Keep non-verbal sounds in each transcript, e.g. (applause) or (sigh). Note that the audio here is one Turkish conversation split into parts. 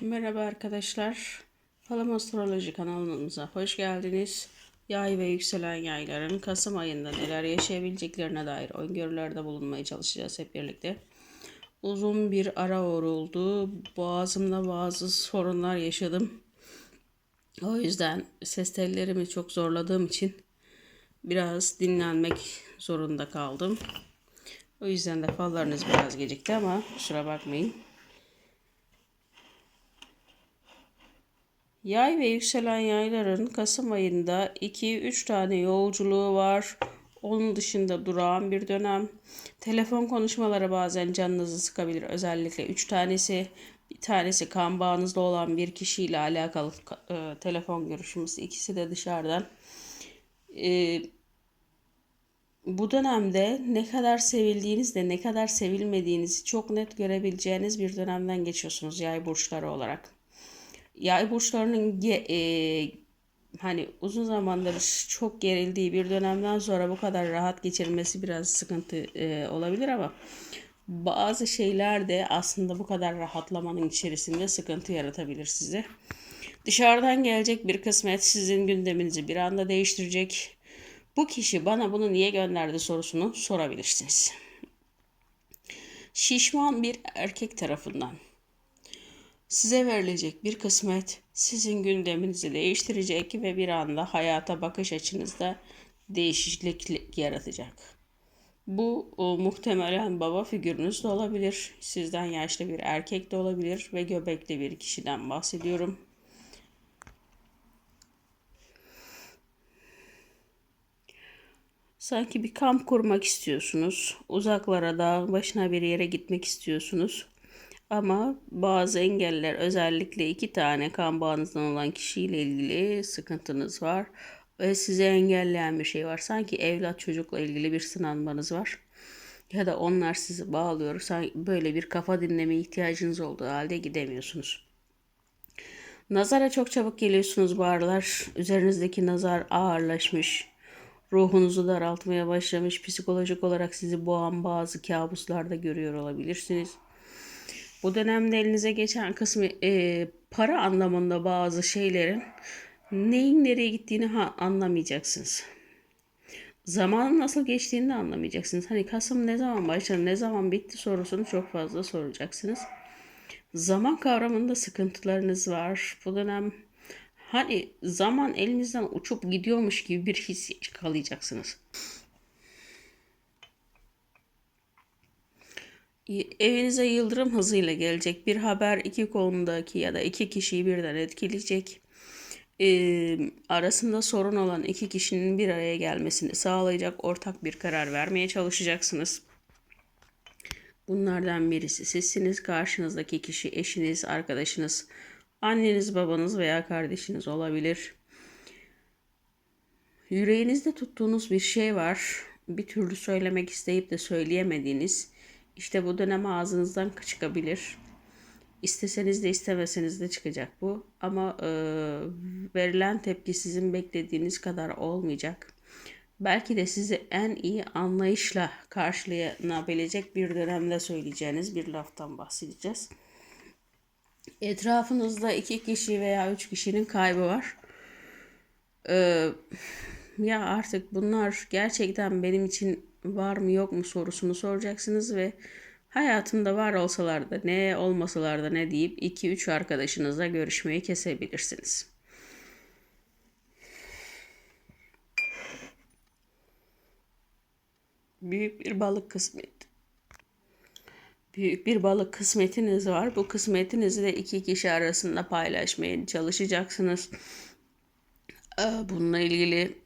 Merhaba arkadaşlar. Falım Astroloji kanalımıza hoş geldiniz. Yay ve yükselen yayların Kasım ayında neler yaşayabileceklerine dair öngörülerde bulunmaya çalışacağız hep birlikte. Uzun bir ara oldu. Boğazımda bazı sorunlar yaşadım. O yüzden ses tellerimi çok zorladığım için biraz dinlenmek zorunda kaldım. O yüzden de fallarınız biraz gecikti ama kusura bakmayın. Yay ve yükselen yayların Kasım ayında 2-3 tane yolculuğu var. Onun dışında durağan bir dönem. Telefon konuşmaları bazen canınızı sıkabilir. Özellikle 3 tanesi. Bir tanesi kan bağınızda olan bir kişiyle alakalı e, telefon görüşmesi. İkisi de dışarıdan. E, bu dönemde ne kadar sevildiğinizde ne kadar sevilmediğinizi çok net görebileceğiniz bir dönemden geçiyorsunuz yay burçları olarak yay burçlarının ge- e, hani uzun zamandır çok gerildiği bir dönemden sonra bu kadar rahat geçirmesi biraz sıkıntı e, olabilir ama bazı şeyler de aslında bu kadar rahatlamanın içerisinde sıkıntı yaratabilir size. Dışarıdan gelecek bir kısmet sizin gündeminizi bir anda değiştirecek. Bu kişi bana bunu niye gönderdi sorusunu sorabilirsiniz. Şişman bir erkek tarafından Size verilecek bir kısmet sizin gündeminizi değiştirecek ve bir anda hayata bakış açınızda değişiklik yaratacak. Bu o, muhtemelen baba figürünüz de olabilir. Sizden yaşlı bir erkek de olabilir ve göbekli bir kişiden bahsediyorum. Sanki bir kamp kurmak istiyorsunuz. Uzaklara dağ başına bir yere gitmek istiyorsunuz. Ama bazı engeller özellikle iki tane kan bağınızdan olan kişiyle ilgili sıkıntınız var. Ve size engelleyen bir şey var. Sanki evlat çocukla ilgili bir sınanmanız var. Ya da onlar sizi bağlıyor. Sanki böyle bir kafa dinleme ihtiyacınız olduğu halde gidemiyorsunuz. Nazara çok çabuk geliyorsunuz bu. Üzerinizdeki nazar ağırlaşmış. Ruhunuzu daraltmaya başlamış. Psikolojik olarak sizi boğan bazı kabuslarda görüyor olabilirsiniz. Bu dönemde elinize geçen kısmı e, para anlamında bazı şeylerin neyin nereye gittiğini ha, anlamayacaksınız. Zamanın nasıl geçtiğini de anlamayacaksınız. Hani Kasım ne zaman başladı, ne zaman bitti sorusunu çok fazla soracaksınız. Zaman kavramında sıkıntılarınız var. Bu dönem hani zaman elinizden uçup gidiyormuş gibi bir his yakalayacaksınız. Evinize yıldırım hızıyla gelecek bir haber iki konudaki ya da iki kişiyi birden etkileyecek. Ee, arasında sorun olan iki kişinin bir araya gelmesini sağlayacak ortak bir karar vermeye çalışacaksınız. Bunlardan birisi sizsiniz, karşınızdaki kişi eşiniz, arkadaşınız, anneniz, babanız veya kardeşiniz olabilir. Yüreğinizde tuttuğunuz bir şey var. Bir türlü söylemek isteyip de söyleyemediğiniz işte bu dönem ağzınızdan çıkabilir. İsteseniz de istemeseniz de çıkacak bu. Ama e, verilen tepki sizin beklediğiniz kadar olmayacak. Belki de sizi en iyi anlayışla karşılayabilecek bir dönemde söyleyeceğiniz bir laftan bahsedeceğiz. Etrafınızda iki kişi veya üç kişinin kaybı var. Ee, ya artık bunlar gerçekten benim için var mı yok mu sorusunu soracaksınız ve hayatımda var olsalar da ne olmasalar da ne deyip 2-3 arkadaşınızla görüşmeyi kesebilirsiniz. Büyük bir balık kısmet. Büyük bir balık kısmetiniz var. Bu kısmetinizi de iki kişi arasında paylaşmaya çalışacaksınız. Ee, bununla ilgili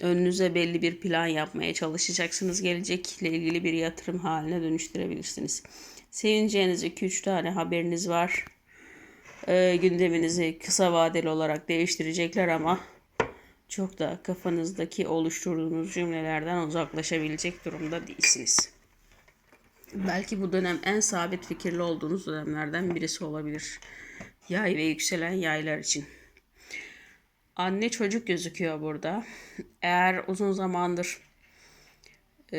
önünüze belli bir plan yapmaya çalışacaksınız. Gelecekle ilgili bir yatırım haline dönüştürebilirsiniz. Sevineceğiniz 2-3 tane haberiniz var. Ee, gündeminizi kısa vadeli olarak değiştirecekler ama çok da kafanızdaki oluşturduğunuz cümlelerden uzaklaşabilecek durumda değilsiniz. Belki bu dönem en sabit fikirli olduğunuz dönemlerden birisi olabilir. Yay ve yükselen yaylar için. Anne çocuk gözüküyor burada. Eğer uzun zamandır e,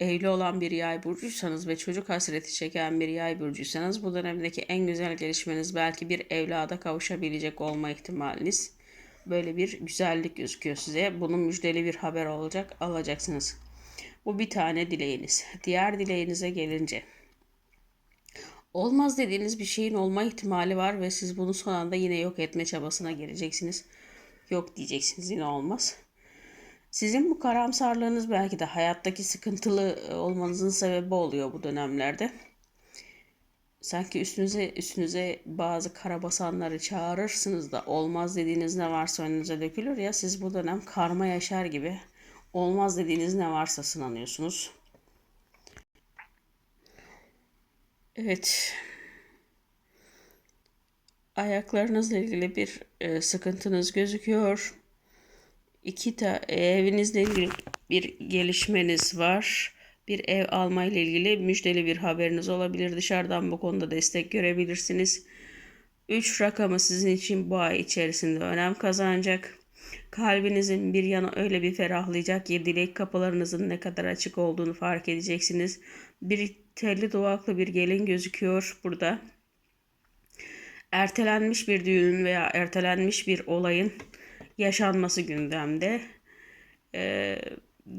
evli olan bir yay burcuysanız ve çocuk hasreti çeken bir yay burcuysanız bu dönemdeki en güzel gelişmeniz belki bir evlada kavuşabilecek olma ihtimaliniz. Böyle bir güzellik gözüküyor size. Bunun müjdeli bir haber olacak, alacaksınız. Bu bir tane dileğiniz. Diğer dileğinize gelince olmaz dediğiniz bir şeyin olma ihtimali var ve siz bunu son anda yine yok etme çabasına gireceksiniz. Yok diyeceksiniz yine olmaz. Sizin bu karamsarlığınız belki de hayattaki sıkıntılı e, olmanızın sebebi oluyor bu dönemlerde. Sanki üstünüze üstünüze bazı karabasanları çağırırsınız da olmaz dediğiniz ne varsa önünüze dökülür ya siz bu dönem karma yaşar gibi olmaz dediğiniz ne varsa sınanıyorsunuz. Evet. Ayaklarınızla ilgili bir e, sıkıntınız gözüküyor. İki ta evinizle ilgili bir gelişmeniz var. Bir ev alma ile ilgili müjdeli bir haberiniz olabilir. Dışarıdan bu konuda destek görebilirsiniz. 3 rakamı sizin için bu ay içerisinde önem kazanacak. Kalbinizin bir yanı öyle bir ferahlayacak ki dilek kapılarınızın ne kadar açık olduğunu fark edeceksiniz. Bir telli duvaklı bir gelin gözüküyor burada. Ertelenmiş bir düğünün veya ertelenmiş bir olayın yaşanması gündemde. Ee,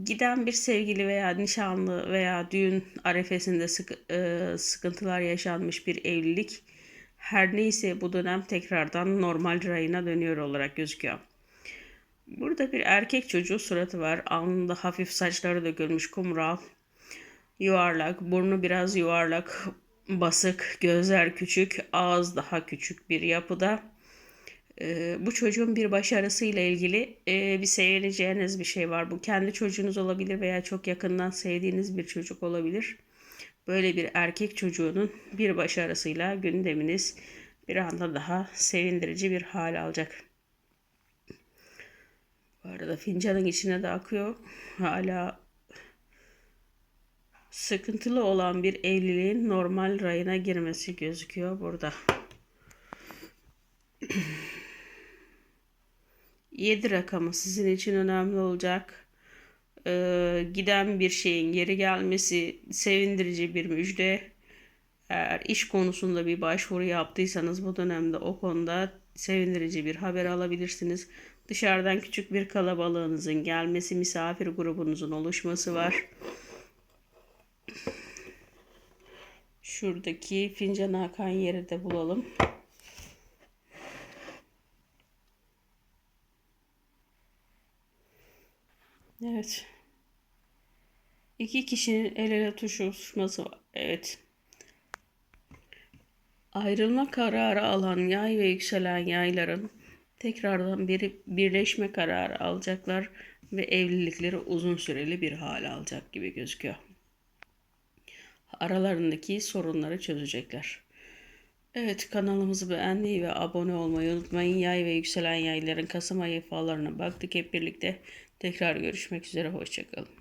giden bir sevgili veya nişanlı veya düğün arefesinde sıkı, e, sıkıntılar yaşanmış bir evlilik her neyse bu dönem tekrardan normal rayına dönüyor olarak gözüküyor. Burada bir erkek çocuğu suratı var. Alnında hafif saçları dökülmüş kumral. Yuvarlak, burnu biraz yuvarlak, basık, gözler küçük, ağız daha küçük bir yapıda. Ee, bu çocuğun bir başarısıyla ilgili e, bir sevineceğiniz bir şey var. Bu kendi çocuğunuz olabilir veya çok yakından sevdiğiniz bir çocuk olabilir. Böyle bir erkek çocuğunun bir başarısıyla gündeminiz bir anda daha sevindirici bir hal alacak. Bu arada fincanın içine de akıyor. Hala sıkıntılı olan bir evliliğin normal rayına girmesi gözüküyor burada. (clears throat) 7 rakamı sizin için önemli olacak. Ee, giden bir şeyin geri gelmesi sevindirici bir müjde. Eğer iş konusunda bir başvuru yaptıysanız bu dönemde o konuda sevindirici bir haber alabilirsiniz. Dışarıdan küçük bir kalabalığınızın gelmesi, misafir grubunuzun oluşması var. Şuradaki fincan akan yeri de bulalım. Evet. İki kişinin el ele tutuşması var. Evet. Ayrılma kararı alan yay ve yükselen yayların tekrardan bir birleşme kararı alacaklar ve evlilikleri uzun süreli bir hal alacak gibi gözüküyor. Aralarındaki sorunları çözecekler. Evet kanalımızı beğenmeyi ve abone olmayı unutmayın. Yay ve yükselen yayların Kasım ayı fallarına baktık hep birlikte. Tekrar görüşmek üzere. Hoşçakalın.